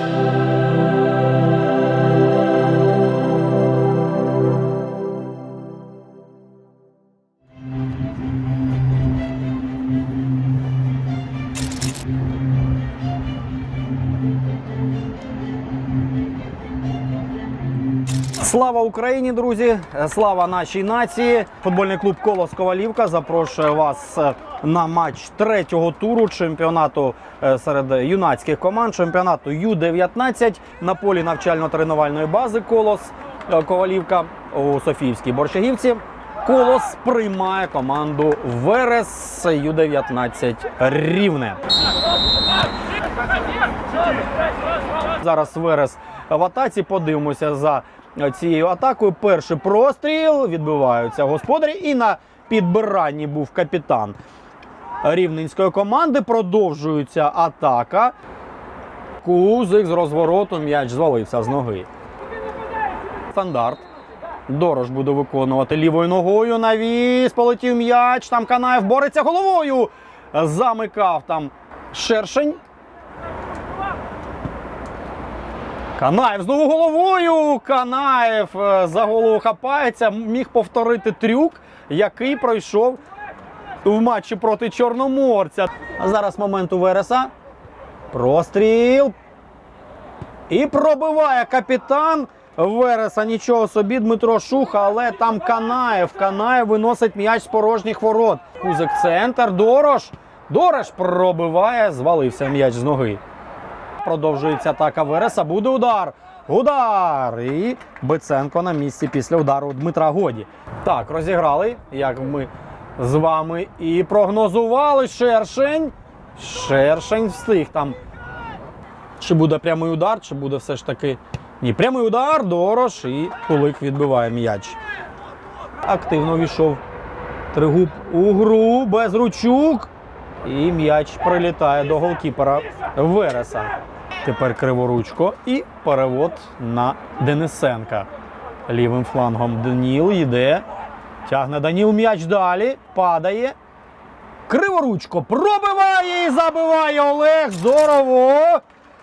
Amen. Слава Україні, друзі! Слава нашій нації! Футбольний клуб Колос Ковалівка запрошує вас е, на матч третього туру чемпіонату е, серед юнацьких команд, чемпіонату Ю-19 на полі навчально-тренувальної бази Колос е, Ковалівка у Софіївській Борщагівці. Колос приймає команду Верес Ю-19 Рівне. Зараз Верес в атаці. Подивимося за цією атакою. Перший простріл відбиваються господарі. І на підбиранні був капітан рівненської команди. Продовжується атака. Кузик з розвороту м'яч звалився з ноги. Стандарт. Дорож буде виконувати лівою ногою. Навіс. Полетів м'яч. Там Канаєв бореться головою. Замикав там шершень. Канаєв знову головою. Канаєв е, за голову хапається. Міг повторити трюк, який пройшов в матчі проти Чорноморця. А зараз момент у Вереса. Простріл. І пробиває капітан Вереса. Нічого собі, Дмитро Шуха, але там Канаєв. Канаєв виносить м'яч з порожніх ворот. Кузик центр. Дорож. Дорож пробиває. Звалився м'яч з ноги. Продовжується атака Вереса. Буде удар. Удар! І Биценко на місці після удару Дмитра Годі. Так, розіграли, як ми з вами і прогнозували. Шершень. Шершень встиг там. Чи буде прямий удар, чи буде все ж таки. Ні, прямий удар, Дорош і Кулик відбиває м'яч. Активно війшов Тригуб у гру без ручук. І м'яч прилітає до голкіпера Вереса. Тепер криворучко і перевод на Денисенка. Лівим флангом Даніл йде. Тягне Даніл м'яч далі. Падає. Криворучко пробиває і забиває Олег. Здорово!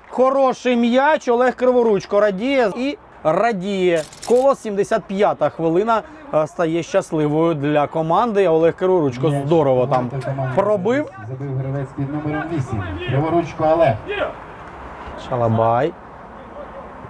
Хороший м'яч. Олег Криворучко радіє і радіє. Коло 75-та хвилина е, стає щасливою для команди. Олег Криворучко здорово там пробив. Забив гравець під номером 8. Криворучко Олег. Шалабай.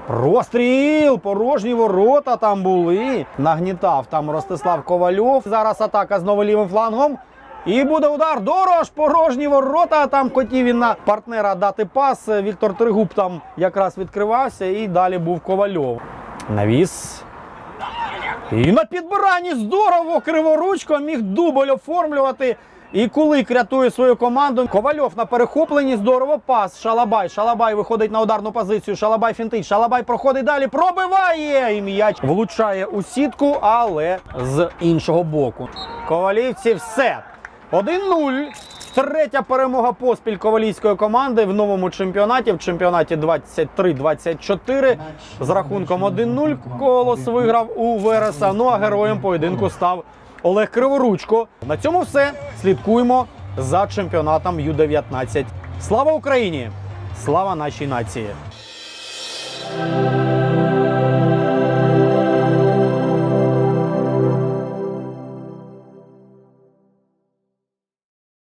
Простріл! Порожні ворота там були. Нагнітав там Ростислав Ковальов. Зараз атака знову лівим флангом. І буде удар. Дорож, порожні ворота. Там хотів він на партнера дати пас. Віктор Тригуб там якраз відкривався. І далі був Ковальов. Навіс. І на підбиранні здорово криворучко міг дубль оформлювати. І Кулик рятує свою команду. Ковальов на перехопленні. Здорово пас. Шалабай. Шалабай виходить на ударну позицію. Шалабай фінтить. Шалабай проходить далі. Пробиває! І м'яч влучає у сітку, але з іншого боку. Ковалівці все. 1-0. Третя перемога поспіль ковалійської команди в новому чемпіонаті. В чемпіонаті 23-24. З рахунком 1-0 колос виграв у Вереса. Ну а героєм поєдинку став Олег Криворучко. На цьому все. Слідкуємо за чемпіонатом Ю-19. Слава Україні! Слава нашій нації!